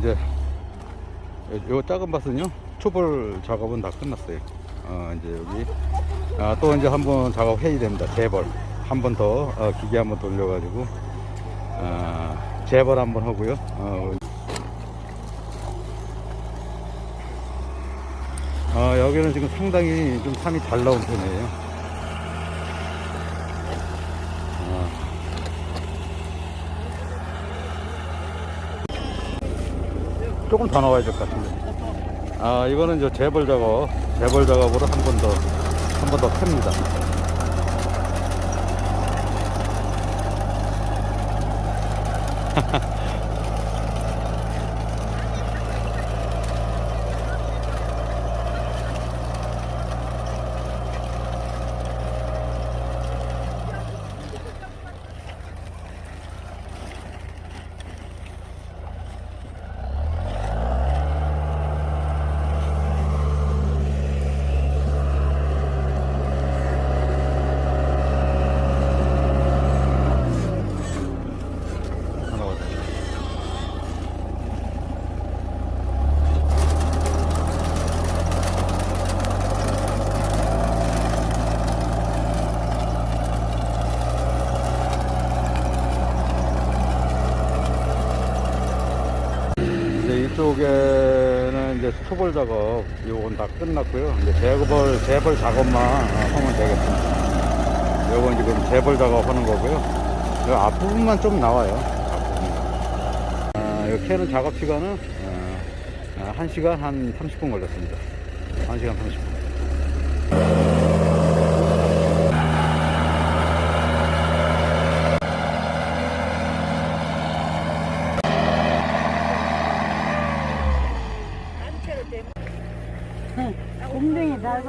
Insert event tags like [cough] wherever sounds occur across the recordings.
이제, 요, 요 작은 밭은요, 초벌 작업은 다 끝났어요. 어, 이제 여기, 아, 또 이제 한 번 작업 해야 됩니다. 재벌. 한 번 더, 어, 기계 한 번 돌려 가지고, 아, 재벌 한 번 하고요. 어, 아, 여기는 지금 상당히 좀 산이 잘 나온 편이에요. 조금 더 나와야 될 것 같은데. 아, 이거는 저 재벌 작업, 재벌 작업으로 한 번 더, 한 번 더 팹니다 [laughs] 가자. 이제 초벌 작업 요건 다 끝났고요. 이제 재벌 재벌 작업만 하면 되겠습니다. 요건 지금 재벌 작업하는 거고요. 요 앞부분만 좀 나와요. 앞부분. 아, 요 캐는 작업 시간은 어, 아, 1시간 한 30분 걸렸습니다. 1시간 30분.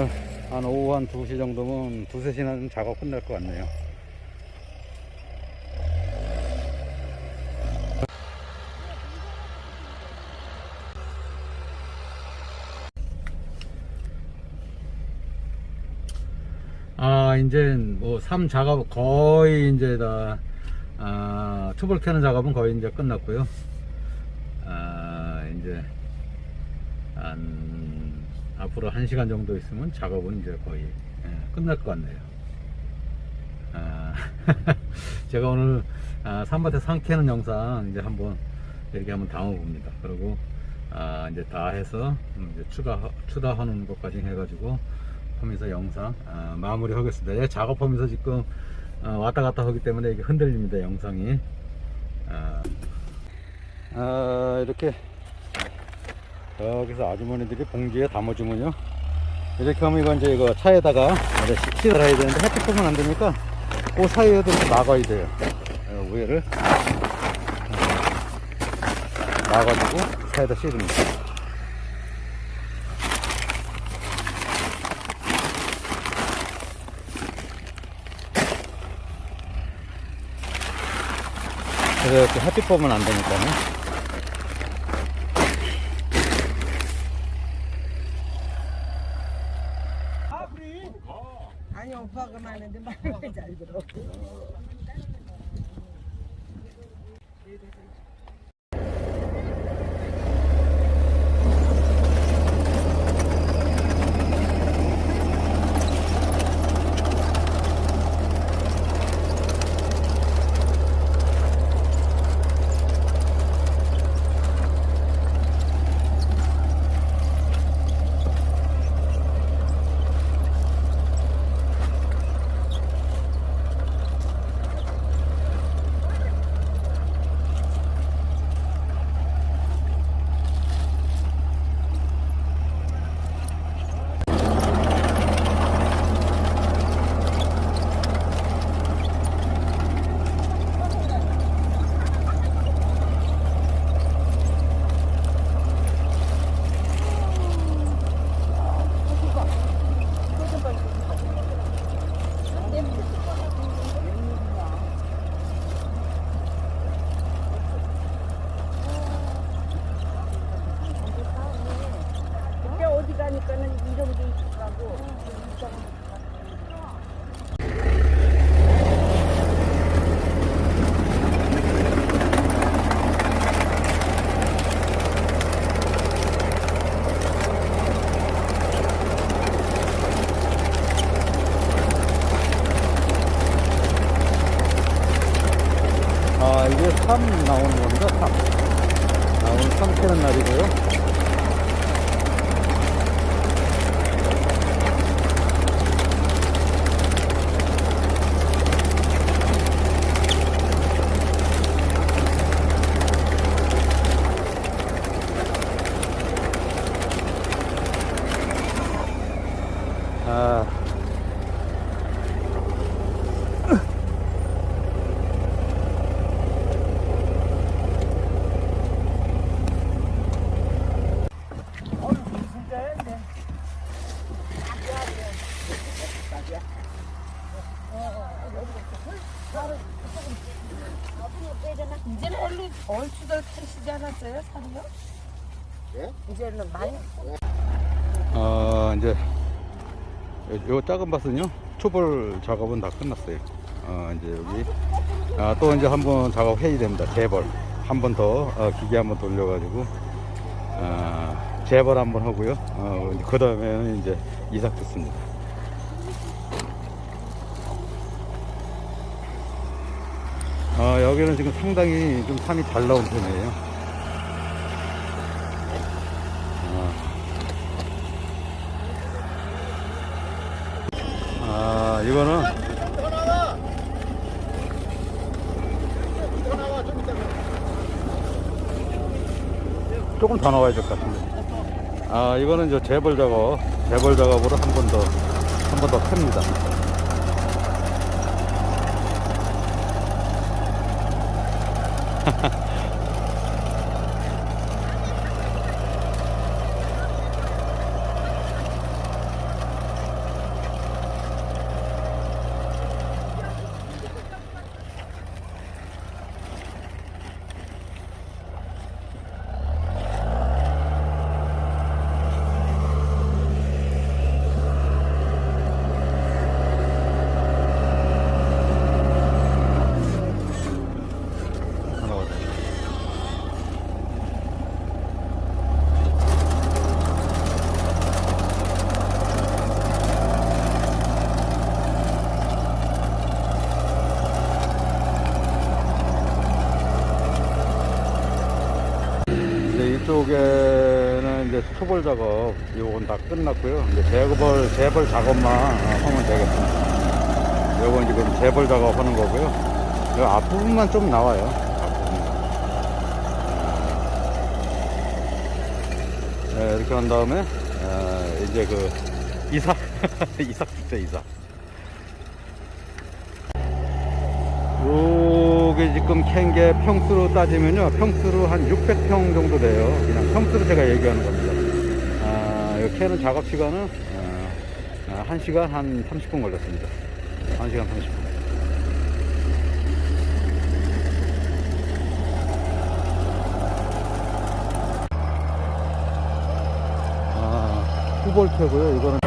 오늘 한 오후 한 2시 정도면 2, 3시는 작업 끝날 것 같네요. 아, 이제 뭐, 삼 작업 거의 이제 다, 아, 투볼 캐는 작업은 거의 이제 끝났고요. 아, 이제, 한, 앞으로 한 시간 정도 있으면 작업은 이제 거의 예, 끝날 것 같네요. 아, [laughs] 제가 오늘 아, 산밭에 상 캐는 영상 이제 한번 이렇게 한번 담아봅니다. 그리고 아, 이제 다 해서 음, 이제 추가 추가하는 것까지 해가지고 하면서 영상 아, 마무리 하겠습니다. 예, 작업하면서 지금 어, 왔다 갔다 하기 때문에 이게 흔들립니다 영상이. 아, 아, 이렇게 여기서 아주머니들이 봉지에 담아주면요. 이렇게 하면 이건 이제 이거 차에다가 시를 해야 되는데 햇빛 보면 안 되니까 그 사이에도 좀 막아야 돼요. 어, 어, 막아주고 사이에다 씌웁니다. 그래서 이렇게 햇빛 보면 안 되니까요. 3 나오는 겁니다. 3. 아, 오늘 3 캐는 날이고요. 아, 이제는 얼른 얼추들 타시지 않았어요, 산이요? 네? 이제는 많이 어, 이제 요, 요 작은 밭은요 초벌 작업은 다 끝났어요. 어, 이제 여기 아, 또 이제 한 번 작업해야 됩니다. 재벌 한 번 더 어, 기계 한 번 돌려가지고 어, 재벌 한 번 하고요. 어, 그 다음에는 이제 이삭 듣습니다. 어, 여기는 지금 상당히 좀 산이 잘 나온 편이에요. 어. 아, 이거는 조금 더 나와야 될 것 같은데. 아, 이거는 저 재벌 작업, 재벌 작업으로 한 번 더, 한 번 더. 하나 [laughs] 가자. 이쪽에는 이제 초벌 작업 요건 다 끝났고요. 이제 재벌 재벌 작업만 하면 되겠습니다. 요건 지금 재벌 작업 하는 거고요. 요 앞부분만 좀 나와요. 네, 이렇게 한 다음에 아, 이제 그 이삭 이삭 축제 이삭. 요게 지금 캔 게 평수로 따지면요 평수로 한 600평 정도 돼요 그냥 평수로 제가 얘기하는 겁니다 아, 요 캔은 작업 시간은 아, 1시간 한 30분 걸렸습니다. 1시간 30분. 아, 후볼트고요. 이거는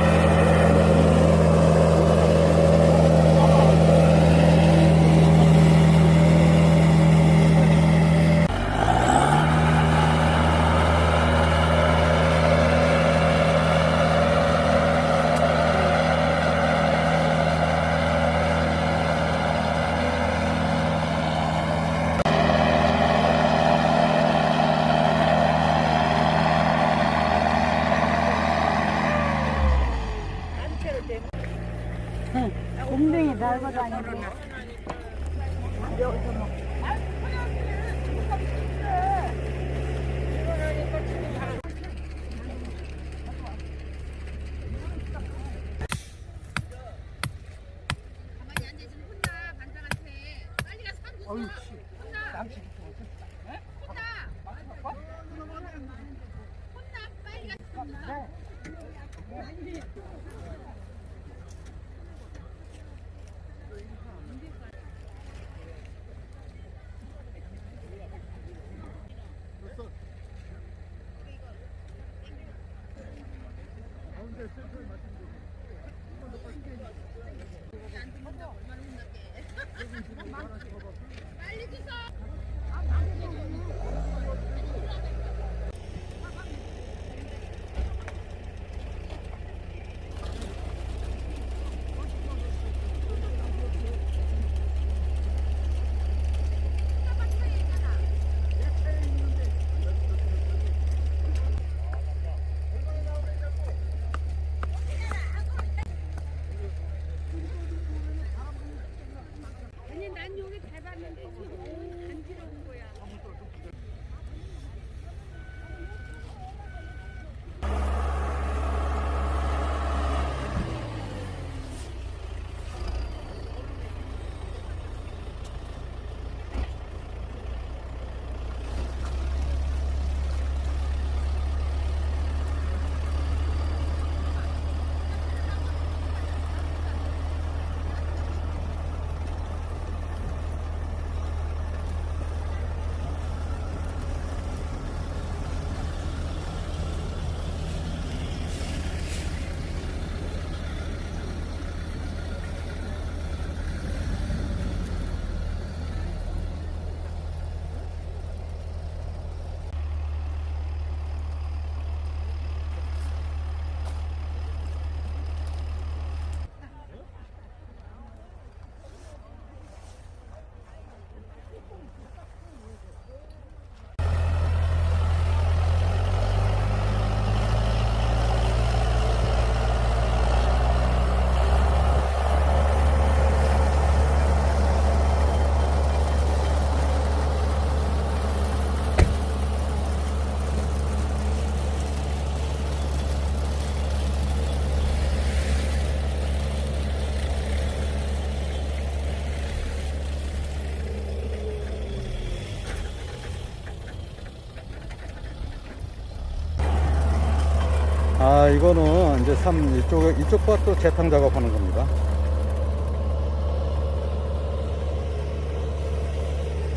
이거는 이제 삼 이쪽 이쪽과 또 재탕 작업하는 겁니다.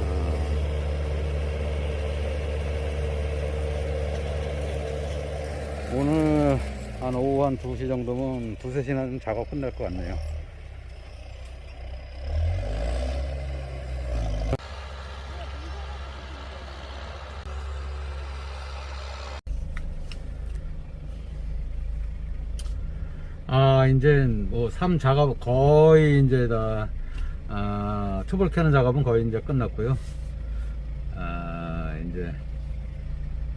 아. 오늘 한 오후 한 2시 정도면 두세 시간 작업 끝날 것 같네요. 아, 이제 뭐, 삼 작업 거의 이제 다, 아, 초벌 캐는 작업은 거의 이제 끝났고요. 아, 이제,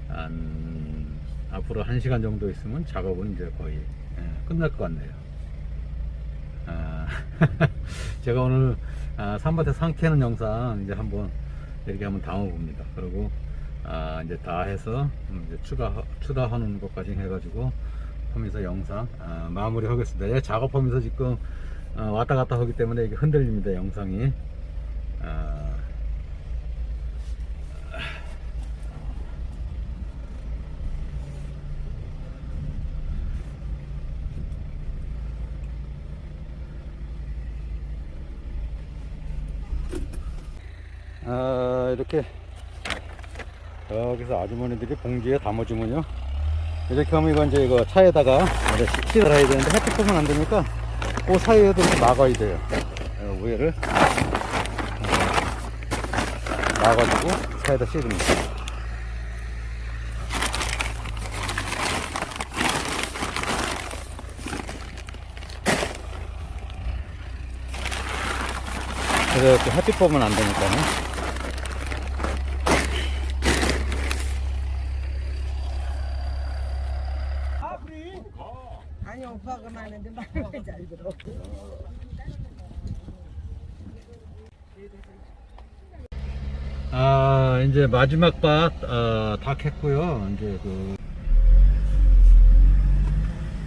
한 앞으로 한 시간 정도 있으면 작업은 이제 거의 예, 끝날 것 같네요. 아, [laughs] 제가 오늘 아, 산밭에 상 캐는 영상 이제 한번 이렇게 한번 담아 봅니다. 그리고 아, 이제 다 해서 음, 이제 추가 추가하는 것까지 해가지고 하면서 영상 아, 마무리 하겠습니다. 예, 작업하면서 지금 어, 왔다 갔다 하기 때문에 이게 흔들립니다. 영상이. 아, 아, 이렇게 여기서 아주머니들이 봉지에 담아주면요. 이렇게 하면 이거 이제 이거 차에다가 이렇게 실어야 되는데 햇빛 보면 안 되니까 그 사이에도 막아야 돼요. 어, 위에를 어, 막아주고 차에다 씌웁니다. 그래서 이렇게 햇빛 보면 안 되니까요. 아니 오빠가 많은데 말을 잘 들어. 아, 이제 마지막 밭, 어, 다 캤고요. 이제 그,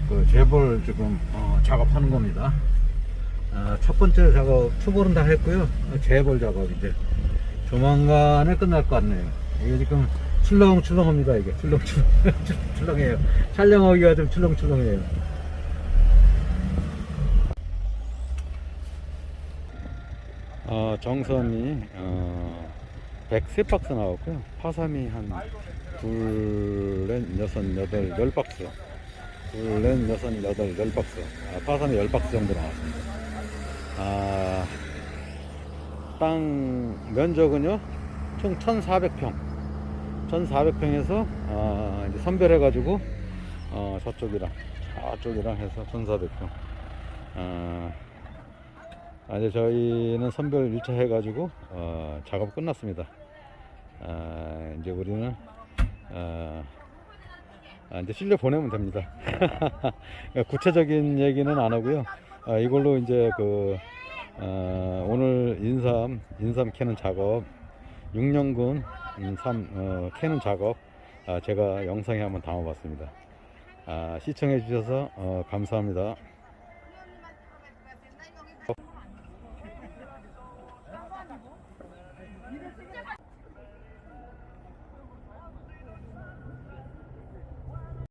그 재벌 지금, 어, 작업하는 겁니다. 아, 첫 번째 작업, 초벌은 다 했고요. 어, 재벌 작업 이제 조만간에 끝날 것 같네요. 이게 지금 출렁출렁합니다. 이게 출렁출렁, [laughs] 출렁해요. 촬영하기가 좀 출렁출렁해요. 어, 정선이 어, 103박스 나왔고요. 파삼이 한 둘, 넷, 여섯, 여덟, 열 박스. 둘, 넷, 여섯, 여덟, 열 박스. 아, 파삼이 열 박스 정도 나왔습니다. 아, 땅 면적은요, 총 1,400평. 1,400평에서 아, 이제 선별해 가지고 어, 저쪽이랑 저쪽이랑 해서 1,400평. 아, 아, 이제 저희는 선별 1차 해 가지고 어, 작업 끝났습니다. 아, 이제 우리는 어, 아, 이제 실려 보내면 됩니다. [laughs] 구체적인 얘기는 안 하고요. 아, 이걸로 이제 그 어, 오늘 인삼 인삼 캐는 작업 6년근 인삼 어, 캐는 작업 아, 제가 영상에 한번 담아봤습니다. 아, 시청해 주셔서 어, 감사합니다.